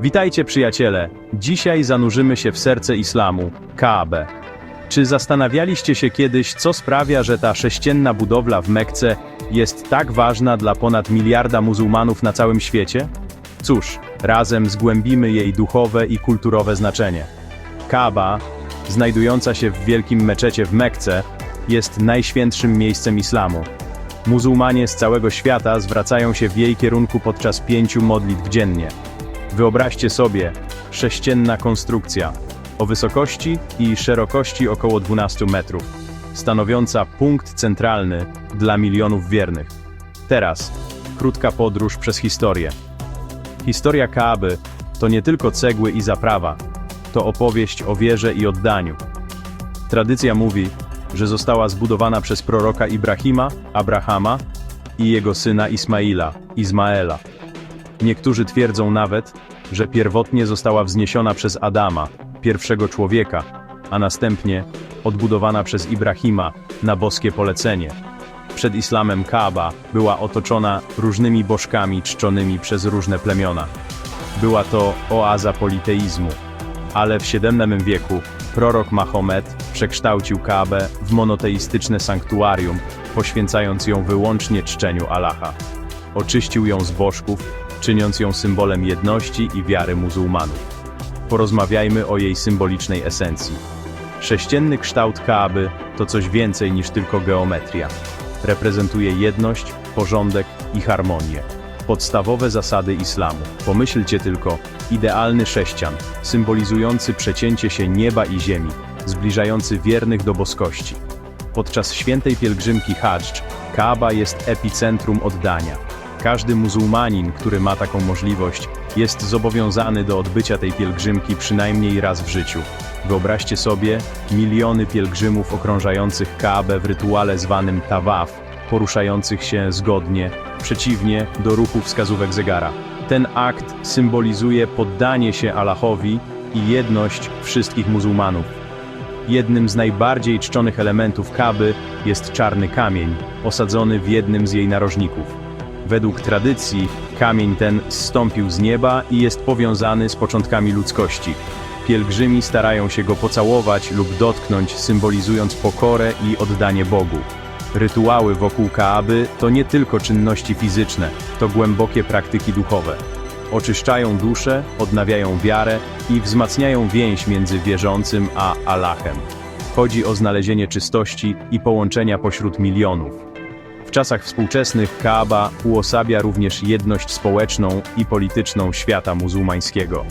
Witajcie przyjaciele. Dzisiaj zanurzymy się w serce islamu, Kaabę. Czy zastanawialiście się kiedyś, co sprawia, że ta sześcienna budowla w Mekce jest tak ważna dla ponad miliarda muzułmanów na całym świecie? Cóż, razem zgłębimy jej duchowe i kulturowe znaczenie. Kaaba, znajdująca się w wielkim meczecie w Mekce, jest najświętszym miejscem islamu. Muzułmanie z całego świata zwracają się w jej kierunku podczas pięciu modlitw dziennie. Wyobraźcie sobie, sześcienna konstrukcja, o wysokości i szerokości około 12 metrów, stanowiąca punkt centralny dla milionów wiernych. Teraz, krótka podróż przez historię. Historia Kaaby to nie tylko cegły i zaprawa, to opowieść o wierze i oddaniu. Tradycja mówi, że została zbudowana przez proroka Ibrahima, Abrahama i jego syna Ismaila, Izmaela. Niektórzy twierdzą nawet, że pierwotnie została wzniesiona przez Adama, pierwszego człowieka, a następnie odbudowana przez Ibrahima na boskie polecenie. Przed islamem Kaaba była otoczona różnymi bożkami czczonymi przez różne plemiona. Była to oaza politeizmu, ale w VII wieku prorok Mahomet przekształcił Kaabę w monoteistyczne sanktuarium, poświęcając ją wyłącznie czczeniu Allaha. Oczyścił ją z bożków, czyniąc ją symbolem jedności i wiary muzułmanów. Porozmawiajmy o jej symbolicznej esencji. Sześcienny kształt Kaaby to coś więcej niż tylko geometria. Reprezentuje jedność, porządek i harmonię. Podstawowe zasady islamu. Pomyślcie tylko, idealny sześcian, symbolizujący przecięcie się nieba i ziemi, zbliżający wiernych do boskości. Podczas świętej pielgrzymki Hadż, Kaaba jest epicentrum oddania. Każdy muzułmanin, który ma taką możliwość, jest zobowiązany do odbycia tej pielgrzymki przynajmniej raz w życiu. Wyobraźcie sobie miliony pielgrzymów okrążających Kaabę w rytuale zwanym tawaf, poruszających się zgodnie, przeciwnie do ruchu wskazówek zegara. Ten akt symbolizuje poddanie się Allahowi i jedność wszystkich muzułmanów. Jednym z najbardziej czczonych elementów Kaby jest czarny kamień, osadzony w jednym z jej narożników. Według tradycji, kamień ten zstąpił z nieba i jest powiązany z początkami ludzkości. Pielgrzymi starają się go pocałować lub dotknąć, symbolizując pokorę i oddanie Bogu. Rytuały wokół Kaaby to nie tylko czynności fizyczne, to głębokie praktyki duchowe. Oczyszczają duszę, odnawiają wiarę i wzmacniają więź między wierzącym a Allahem. Chodzi o znalezienie czystości i połączenia pośród milionów. W czasach współczesnych Kaaba uosabia również jedność społeczną i polityczną świata muzułmańskiego.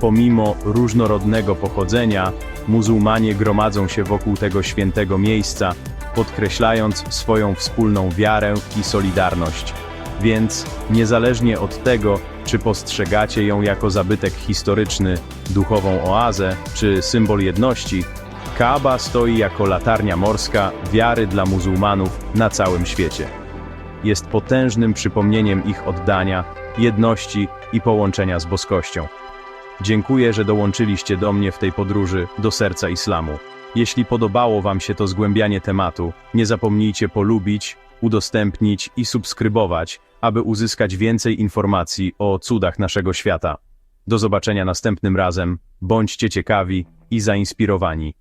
Pomimo różnorodnego pochodzenia, muzułmanie gromadzą się wokół tego świętego miejsca, podkreślając swoją wspólną wiarę i solidarność. Więc, niezależnie od tego, czy postrzegacie ją jako zabytek historyczny, duchową oazę, czy symbol jedności, Kaaba stoi jako latarnia morska wiary dla muzułmanów na całym świecie. Jest potężnym przypomnieniem ich oddania, jedności i połączenia z boskością. Dziękuję, że dołączyliście do mnie w tej podróży do serca islamu. Jeśli podobało Wam się to zgłębianie tematu, nie zapomnijcie polubić, udostępnić i subskrybować, aby uzyskać więcej informacji o cudach naszego świata. Do zobaczenia następnym razem, bądźcie ciekawi i zainspirowani.